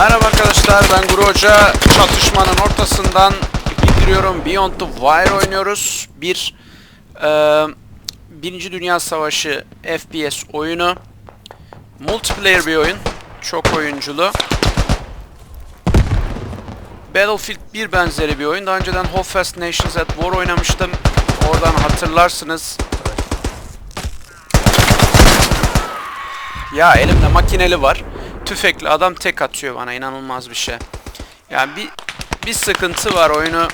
Merhaba arkadaşlar ben Guru Hoca. Çatışmanın ortasından bildiriyorum. Beyond the Wire oynuyoruz. Bir e, Birinci Dünya Savaşı FPS oyunu. Multiplayer bir oyun. Çok oyunculu. Battlefield 1 benzeri bir oyun. Daha önceden Hellfest Nations at War oynamıştım. Oradan hatırlarsınız. Ya elimde makineli var. Tüfekli adam tek atıyor bana inanılmaz bir şey. Yani bir bir sıkıntı var oyunu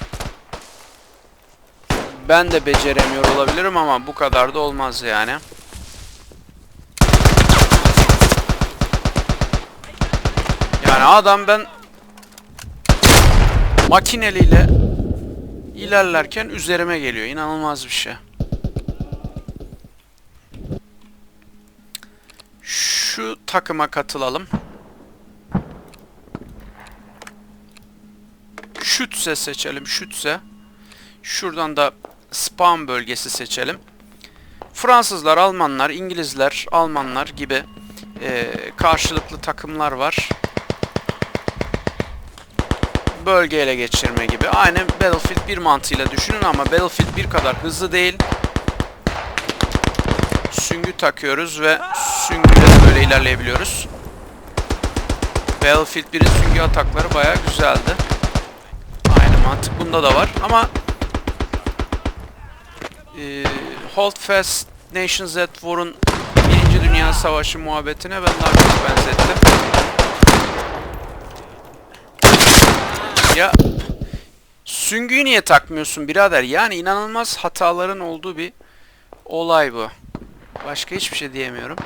ben de beceremiyor olabilirim ama bu kadar da olmaz yani. Yani adam ben makineliyle ilerlerken üzerime geliyor. İnanılmaz bir şey. Şu takıma katılalım. Şütse seçelim. Şütse. Şuradan da spam bölgesi seçelim. Fransızlar, Almanlar, İngilizler, Almanlar gibi e, karşılıklı takımlar var. Bölge ele geçirme gibi. Aynı Battlefield 1 mantığıyla düşünün ama Battlefield 1 kadar hızlı değil. Süngü takıyoruz ve süngüyle böyle ilerleyebiliyoruz. Battlefield 1'in süngü atakları bayağı güzeldi. Mantık bunda da var ama e, Holdfast Nations at War'un Birinci Dünya Savaşı muhabbetine ben daha çok benzettim. Ya süngüyü niye takmıyorsun birader? Yani inanılmaz hataların olduğu bir olay bu. Başka hiçbir şey diyemiyorum.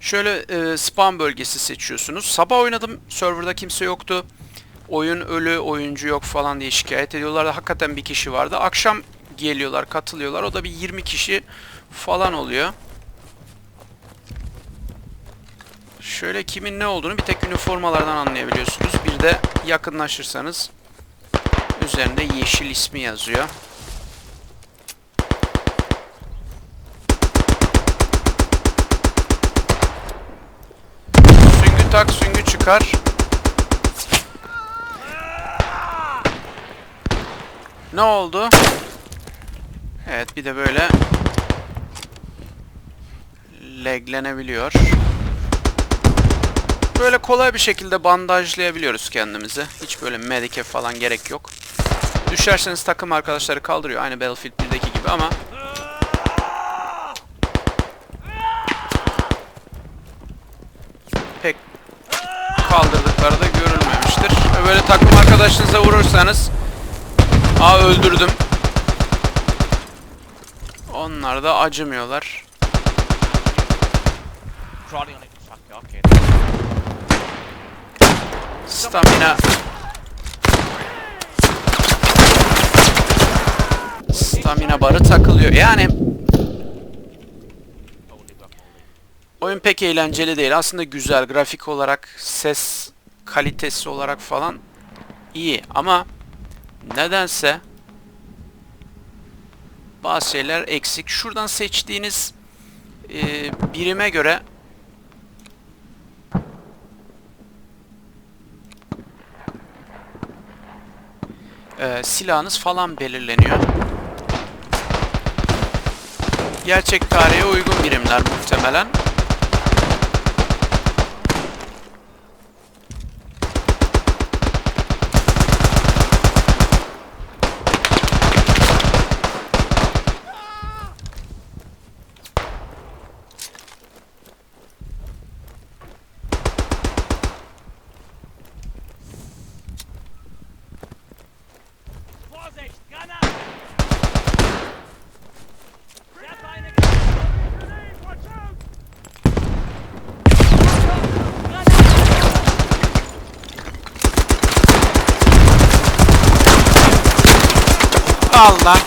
Şöyle e, spam bölgesi seçiyorsunuz. Sabah oynadım. Serverda kimse yoktu. Oyun ölü, oyuncu yok falan diye şikayet ediyorlar. Hakikaten bir kişi vardı. Akşam geliyorlar, katılıyorlar. O da bir 20 kişi falan oluyor. Şöyle kimin ne olduğunu bir tek üniformalardan anlayabiliyorsunuz. Bir de yakınlaşırsanız üzerinde yeşil ismi yazıyor. Süngü tak, süngü çıkar. Ne oldu? Evet bir de böyle leglenebiliyor. Böyle kolay bir şekilde bandajlayabiliyoruz kendimizi. Hiç böyle medike falan gerek yok. Düşerseniz takım arkadaşları kaldırıyor. Aynı Battlefield 1'deki gibi ama pek kaldırdıkları da görülmemiştir. Böyle takım arkadaşınıza vurursanız Aa öldürdüm. Onlar da acımıyorlar. Stamina. Stamina barı takılıyor. Yani oyun pek eğlenceli değil. Aslında güzel. Grafik olarak, ses kalitesi olarak falan iyi. Ama nedense bazı şeyler eksik. Şuradan seçtiğiniz e, birime göre e, silahınız falan belirleniyor. Gerçek tarihe uygun birimler muhtemelen. Allah.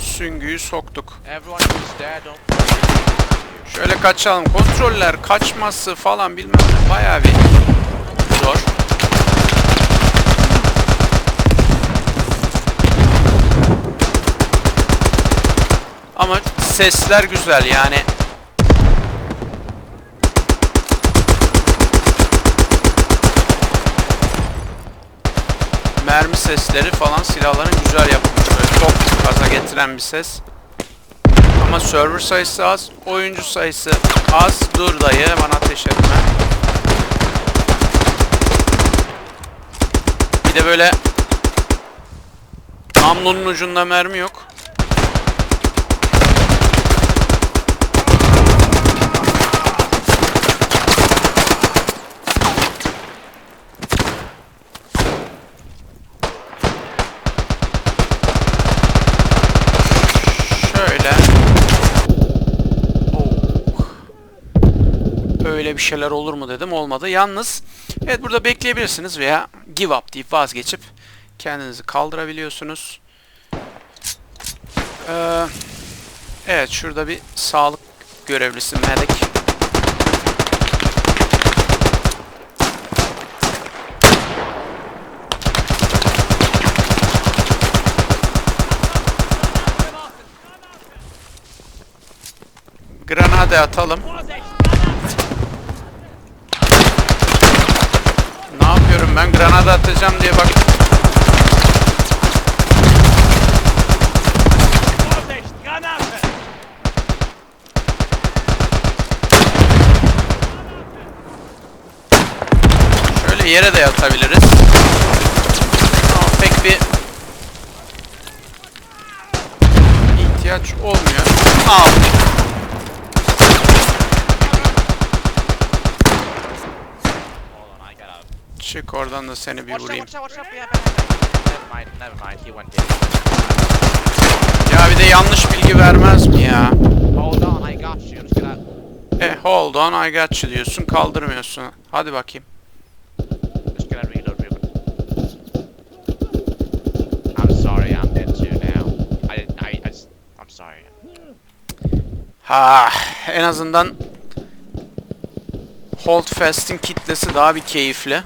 Süngüyü soktuk. Şöyle kaçalım. Kontroller kaçması falan bilmem ne bayağı bir sesler güzel yani. Mermi sesleri falan silahların güzel yapılmış. Böyle çok gaza getiren bir ses. Ama server sayısı az, oyuncu sayısı az. Dur dayı bana ateş etme. Bir de böyle namlunun ucunda mermi yok. Öyle bir şeyler olur mu dedim. Olmadı. Yalnız evet burada bekleyebilirsiniz veya give up deyip vazgeçip kendinizi kaldırabiliyorsunuz. Ee, evet şurada bir sağlık görevlisi medic. Granade atalım. Ben? Granada atacağım diye bak. Şöyle yere de yatabiliriz. Ama pek bir ihtiyaç olmuyor. Al. Hold on, I got out. Çık oradan da seni bir vurayım. Never mind, never mind. He went. Ya bir de yanlış bilgi vermez mi ya? Hold on, I got you. Just. E hold on I got you diyorsun kaldırmıyorsun. Hadi bakayım. Just gonna reload real quick. I'm sorry, I'm dead too now. I, I, I just, I'm sorry. Ha en azından Hold Fast'in kitlesi daha bir keyifli.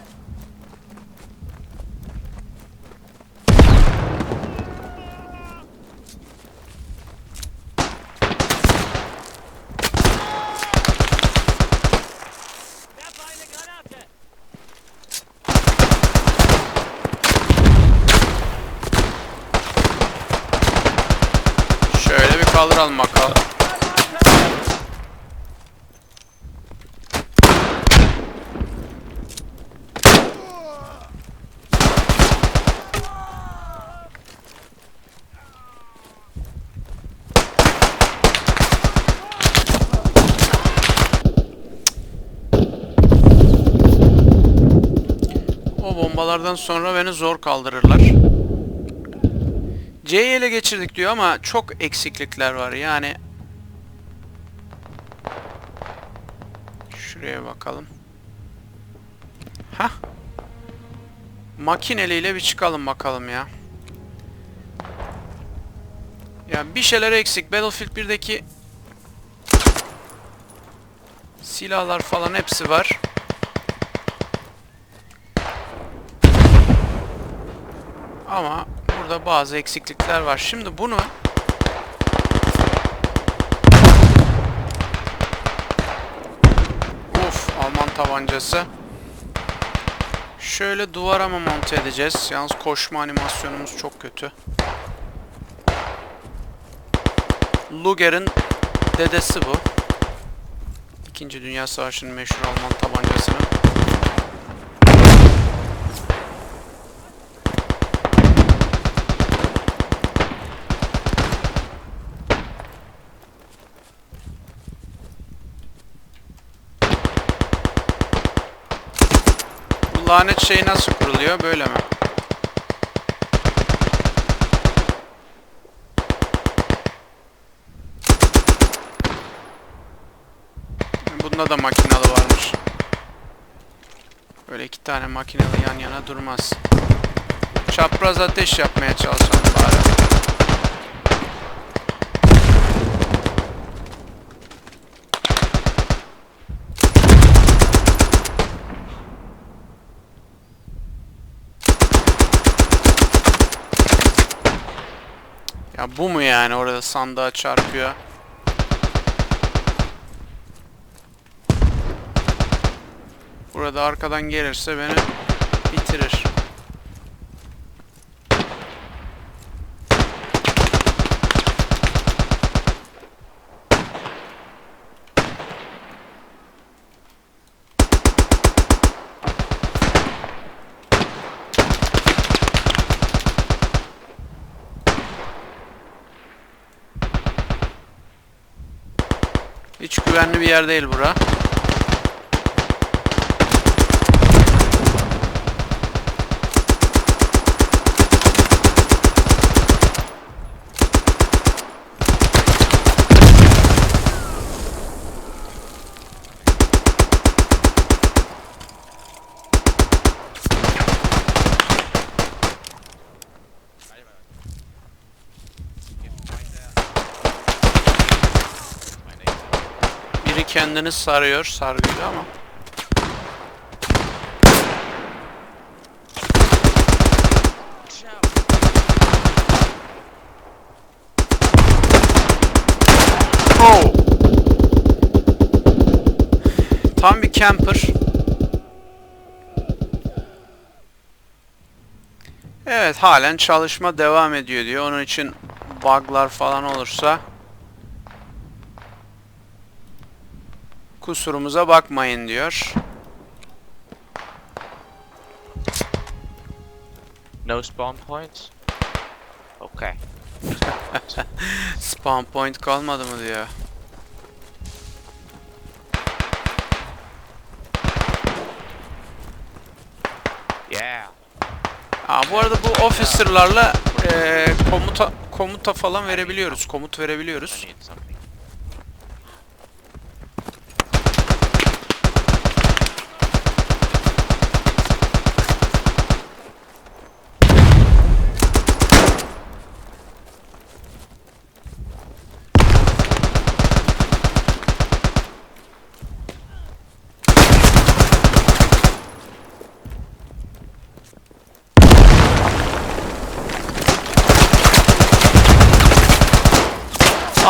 Werfe eine Granate! Şöyle bir kaldıralım bakalım. O bombalardan sonra beni zor kaldırırlar. C'yi ele geçirdik diyor ama çok eksiklikler var yani. Şuraya bakalım. Hah. Makineliyle bir çıkalım bakalım ya. Ya bir şeyler eksik. Battlefield 1'deki silahlar falan hepsi var. Ama burada bazı eksiklikler var. Şimdi bunu Uf, Alman tabancası. Şöyle duvara mı monte edeceğiz? Yalnız koşma animasyonumuz çok kötü. Luger'in dedesi bu. İkinci Dünya Savaşı'nın meşhur Alman tabancasının. Lanet şey nasıl kuruluyor? Böyle mi? Bunda da makinalı varmış. Böyle iki tane makinalı yan yana durmaz. Çapraz ateş yapmaya çalışalım bari. Ya bu mu yani orada sandığa çarpıyor? Burada arkadan gelirse beni güvenli bir yer değil bura. Biri kendini sarıyor sargıyla ama. Oh. Tam bir camper. Evet halen çalışma devam ediyor diyor. Onun için bug'lar falan olursa kusurumuza bakmayın diyor. No spawn points? Okay. Spawn point kalmadı mı diyor. Yeah. Ha, bu arada bu officer'larla eee, komuta komuta falan verebiliyoruz. Komut verebiliyoruz.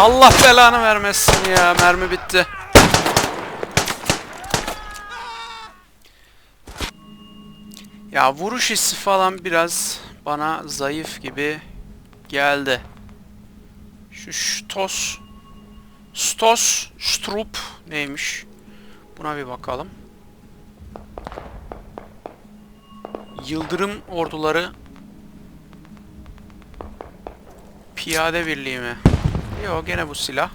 Allah belanı vermesin ya. Mermi bitti. Ya vuruş hissi falan biraz bana zayıf gibi geldi. Şu Stos Stos Strup neymiş? Buna bir bakalım. Yıldırım orduları Piyade birliği mi? Yok gene bu silah.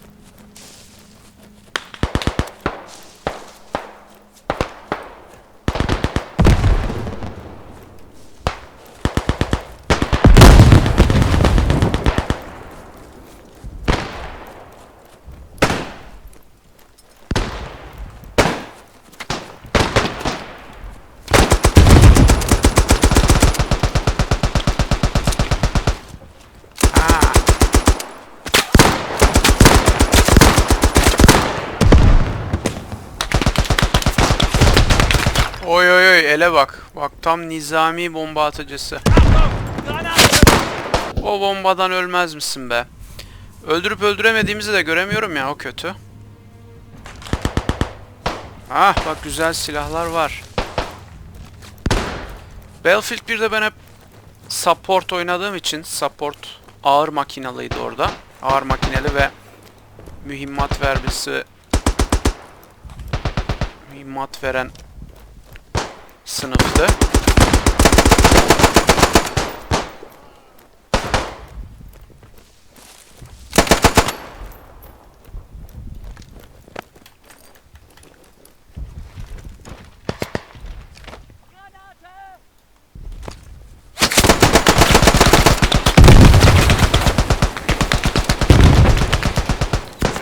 Ha. Oy oy oy ele bak. Bak tam nizami bomba atıcısı. O bombadan ölmez misin be? Öldürüp öldüremediğimizi de göremiyorum ya o kötü. Ah bak güzel silahlar var. Battlefield 1'de ben hep support oynadığım için support ağır makinalıydı orada. Ağır makineli ve mühimmat verbisi mühimmat veren sınıftı.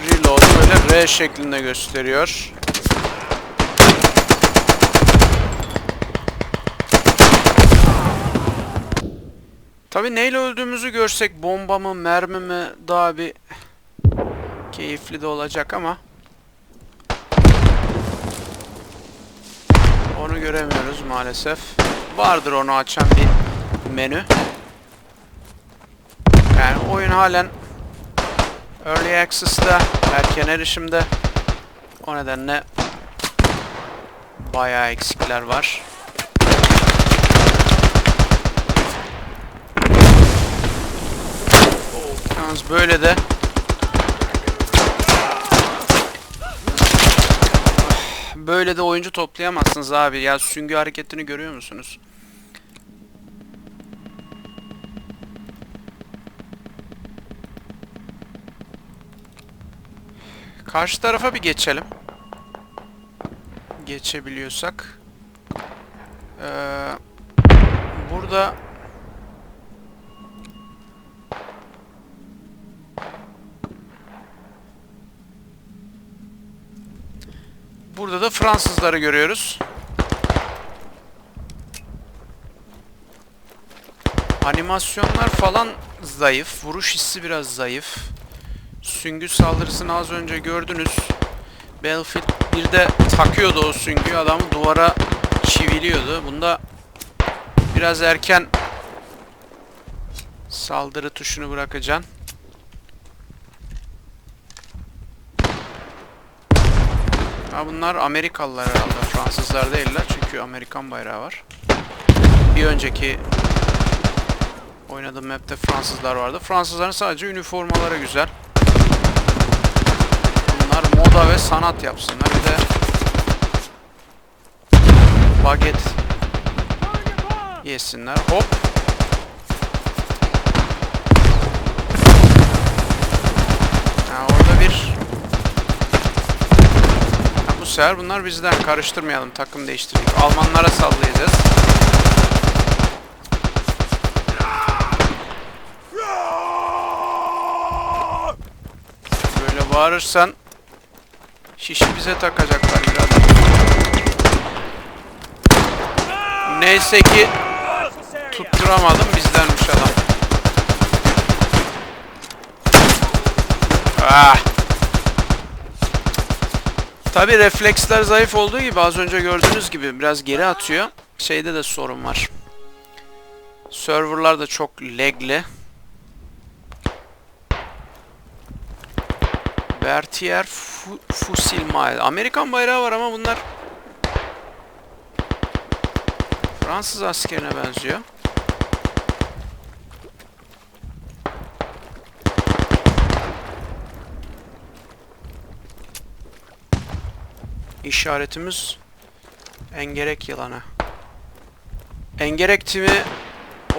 Reload böyle R şeklinde gösteriyor. Tabi neyle öldüğümüzü görsek bomba mı mermi mi daha bir keyifli de olacak ama onu göremiyoruz maalesef. Vardır onu açan bir menü. Yani oyun halen Early Access'ta, erken erişimde. O nedenle bayağı eksikler var. Yalnız böyle de böyle de oyuncu toplayamazsınız abi. Ya süngü hareketini görüyor musunuz? Karşı tarafa bir geçelim. Geçebiliyorsak. Ee, burada Burada da Fransızları görüyoruz. Animasyonlar falan zayıf. Vuruş hissi biraz zayıf. Süngü saldırısını az önce gördünüz. Battlefield 1'de takıyordu o süngüyü. Adamı duvara çiviliyordu. Bunda biraz erken saldırı tuşunu bırakacaksın. Ha bunlar Amerikalılar herhalde. Fransızlar değiller çünkü Amerikan bayrağı var. Bir önceki oynadığım map'te Fransızlar vardı. Fransızların sadece üniformaları güzel. Bunlar moda ve sanat yapsınlar. Bir de baget yesinler. Hop. Sefer bunlar bizden karıştırmayalım takım değiştirdik. Almanlara sallayacağız. Böyle bağırırsan şişi bize takacaklar birader. Neyse ki tutturamadım bizdenmiş adam. Ah. Tabi refleksler zayıf olduğu gibi az önce gördüğünüz gibi biraz geri atıyor. Şeyde de sorun var. Serverlar da çok lagli. Berthier Fu Fusilmail. Amerikan bayrağı var ama bunlar Fransız askerine benziyor. İşaretimiz Engerek yılanı. Engerek timi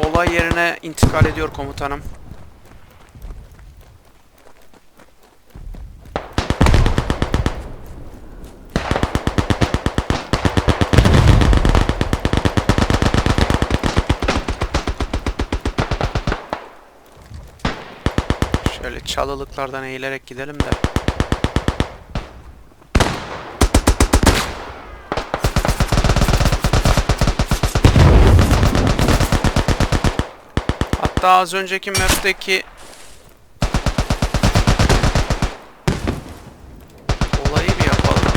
olay yerine intikal ediyor komutanım. Şöyle çalılıklardan eğilerek gidelim de. Hatta az önceki map'teki olayı bir yapalım.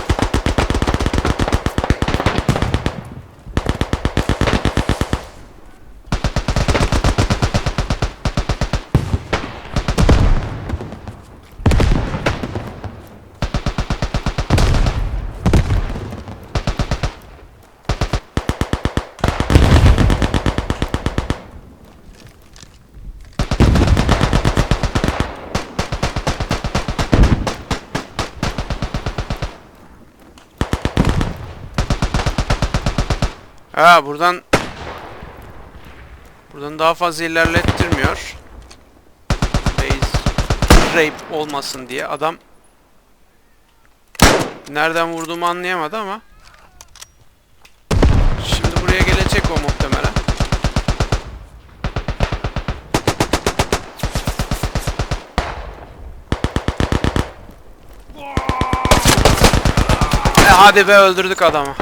Ha buradan buradan daha fazla ilerlettirmiyor. Base rape olmasın diye adam nereden vurduğumu anlayamadı ama şimdi buraya gelecek o muhtemelen. E hadi be öldürdük adamı.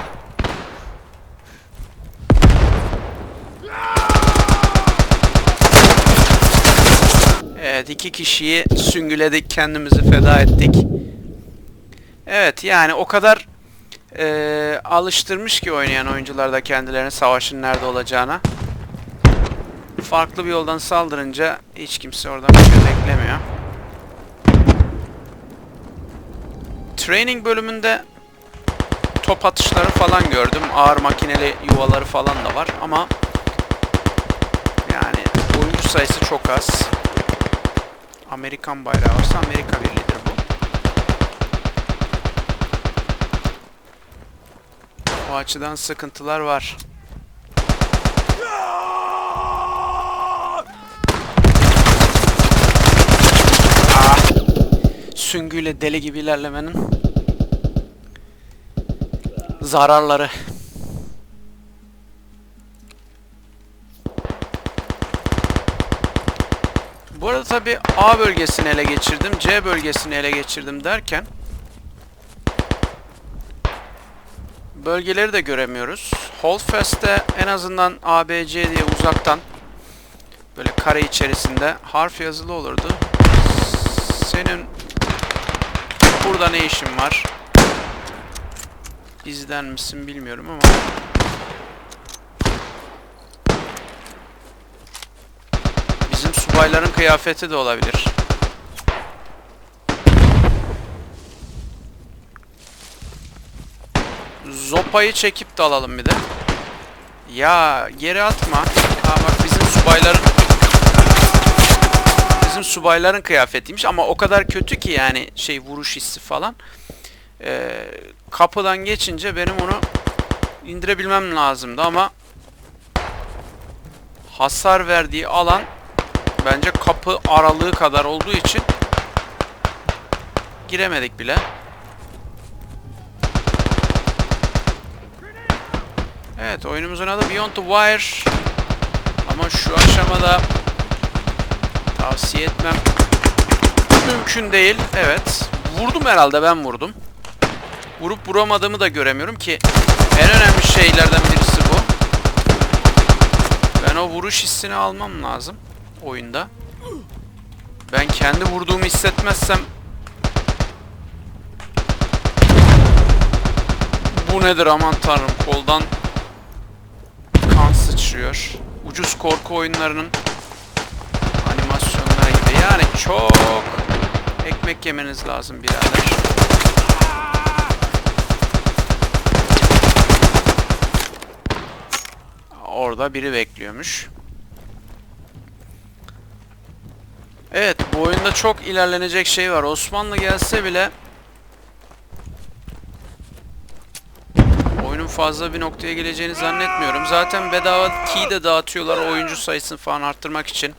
Evet iki kişiyi süngüledik kendimizi feda ettik. Evet yani o kadar eee, alıştırmış ki oynayan oyuncular da kendilerine savaşın nerede olacağına. Farklı bir yoldan saldırınca hiç kimse oradan bir şey beklemiyor. Training bölümünde top atışları falan gördüm. Ağır makineli yuvaları falan da var ama yani oyuncu sayısı çok az. Amerikan bayrağı varsa Amerika Birliği'dir bu. O açıdan sıkıntılar var. Ah! süngüyle deli gibi ilerlemenin zararları. Bu arada tabi A bölgesini ele geçirdim, C bölgesini ele geçirdim derken bölgeleri de göremiyoruz. Holdfast'te en azından A, B, C diye uzaktan böyle kare içerisinde harf yazılı olurdu. Senin burada ne işin var? İzler misin bilmiyorum ama bizim subayların kıyafeti de olabilir. Zopayı çekip de alalım bir de. Ya geri atma. Ha bak bizim subayların bizim subayların kıyafetiymiş ama o kadar kötü ki yani şey vuruş hissi falan. Ee, kapıdan geçince benim onu indirebilmem lazımdı ama hasar verdiği alan bence kapı aralığı kadar olduğu için giremedik bile. Evet oyunumuzun adı Beyond the Wire ama şu aşamada tavsiye etmem mümkün değil. Evet. Vurdum herhalde ben vurdum. Vurup vuramadığımı da göremiyorum ki en önemli şeylerden birisi bu. Ben o vuruş hissini almam lazım oyunda. Ben kendi vurduğumu hissetmezsem Bu nedir aman tanrım koldan kan sıçrıyor. Ucuz korku oyunlarının animasyonları gibi. Yani çok ekmek yemeniz lazım birader. Orada biri bekliyormuş. Evet bu oyunda çok ilerlenecek şey var. Osmanlı gelse bile oyunun fazla bir noktaya geleceğini zannetmiyorum. Zaten bedava key de dağıtıyorlar oyuncu sayısını falan arttırmak için.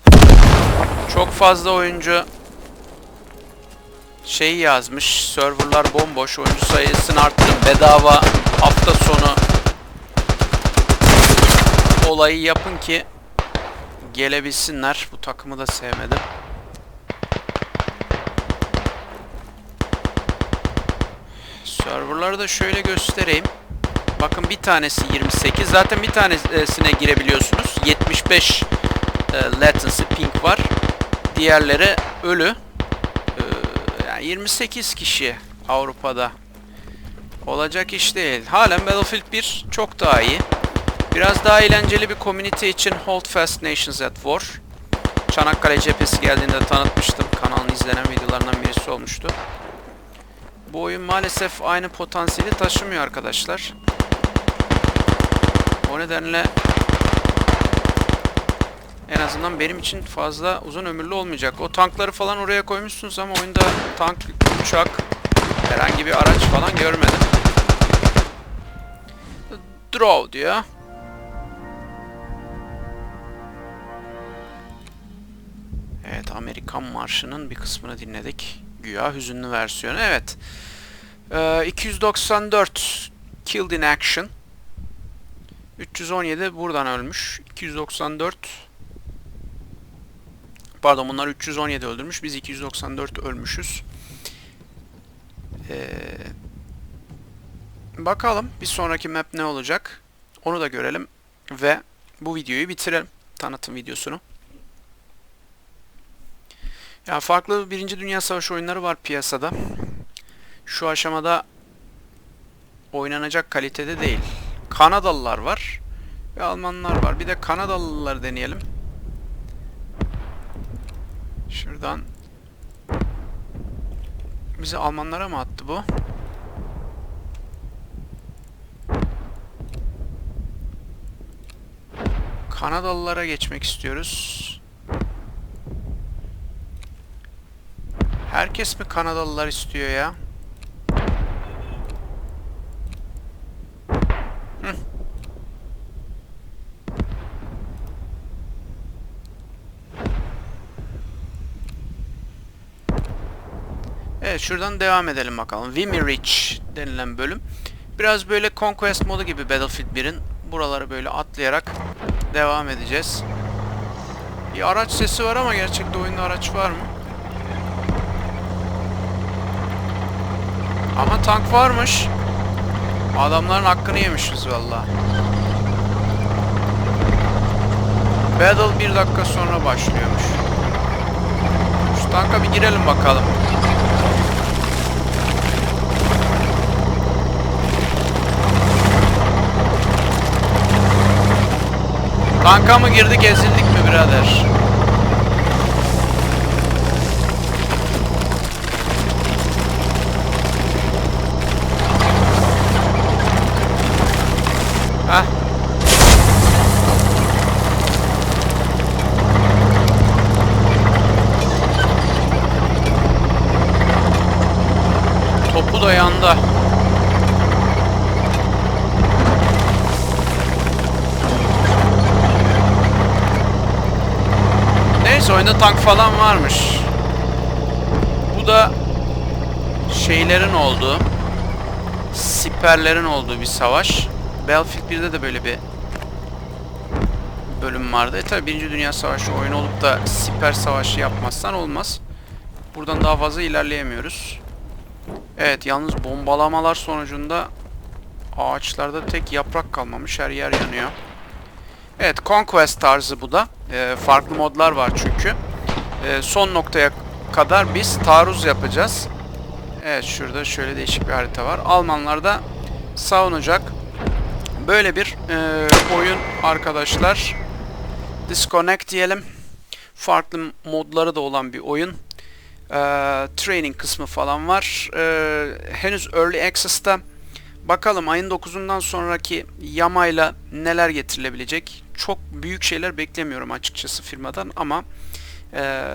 Çok fazla oyuncu şey yazmış. Serverlar bomboş. Oyuncu sayısını arttırın. Bedava hafta sonu olayı yapın ki gelebilsinler. Bu takımı da sevmedim. Serverları da şöyle göstereyim. Bakın bir tanesi 28. Zaten bir tanesine girebiliyorsunuz. 75 e, latency ping var. Diğerleri ölü. E, yani 28 kişi Avrupa'da. Olacak iş değil. Halen Battlefield 1 çok daha iyi. Biraz daha eğlenceli bir community için Hold Fast Nations at War. Çanakkale cephesi geldiğinde tanıtmıştım. Kanalın izlenen videolarından birisi olmuştu. Bu oyun maalesef aynı potansiyeli taşımıyor arkadaşlar. O nedenle en azından benim için fazla uzun ömürlü olmayacak. O tankları falan oraya koymuşsunuz ama oyunda tank, uçak, herhangi bir araç falan görmedim. Draw diyor. Evet Amerikan Marşı'nın bir kısmını dinledik. Güya hüzünlü versiyonu. Evet. Ee, 294 Killed in Action. 317 buradan ölmüş. 294 Pardon bunlar 317 öldürmüş. Biz 294 ölmüşüz. Ee, bakalım bir sonraki map ne olacak? Onu da görelim. Ve bu videoyu bitirelim. Tanıtım videosunu. Ya farklı Birinci Dünya Savaşı oyunları var piyasada. Şu aşamada oynanacak kalitede değil. Kanadalılar var ve Almanlar var. Bir de Kanadalılar deneyelim. Şuradan bizi Almanlara mı attı bu? Kanadalılara geçmek istiyoruz. Herkes mi Kanadalılar istiyor ya? Evet şuradan devam edelim bakalım. Vimirich denilen bölüm. Biraz böyle Conquest modu gibi Battlefield 1'in. Buraları böyle atlayarak devam edeceğiz. Bir araç sesi var ama gerçekte oyunda araç var mı? Ama tank varmış. Adamların hakkını yemişiz valla. Battle bir dakika sonra başlıyormuş. Şu tanka bir girelim bakalım. Tanka mı girdik ezildik mi birader? Heh. Topu da yanda. Neyse oyunda tank falan varmış. Bu da şeylerin olduğu, siperlerin olduğu bir savaş. Battlefield 1'de de böyle bir bölüm vardı. E tabi Birinci Dünya Savaşı oyunu olup da siper savaşı yapmazsan olmaz. Buradan daha fazla ilerleyemiyoruz. Evet yalnız bombalamalar sonucunda ağaçlarda tek yaprak kalmamış. Her yer yanıyor. Evet Conquest tarzı bu da. Ee, farklı modlar var çünkü. Ee, son noktaya kadar biz taarruz yapacağız. Evet şurada şöyle değişik bir harita var. Almanlar da savunacak. Böyle bir e, oyun arkadaşlar. Disconnect diyelim. Farklı modları da olan bir oyun. Ee, training kısmı falan var. Ee, henüz Early Access'ta. Bakalım ayın 9'undan sonraki yamayla neler getirilebilecek. Çok büyük şeyler beklemiyorum açıkçası firmadan ama ee,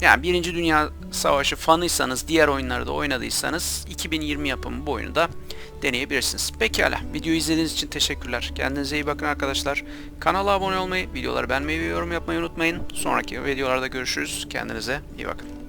yani Birinci Dünya Savaşı fanıysanız, diğer oyunları da oynadıysanız 2020 yapımı bu oyunu da deneyebilirsiniz. Pekala, videoyu izlediğiniz için teşekkürler. Kendinize iyi bakın arkadaşlar. Kanala abone olmayı, videoları beğenmeyi ve yorum yapmayı unutmayın. Sonraki videolarda görüşürüz. Kendinize iyi bakın.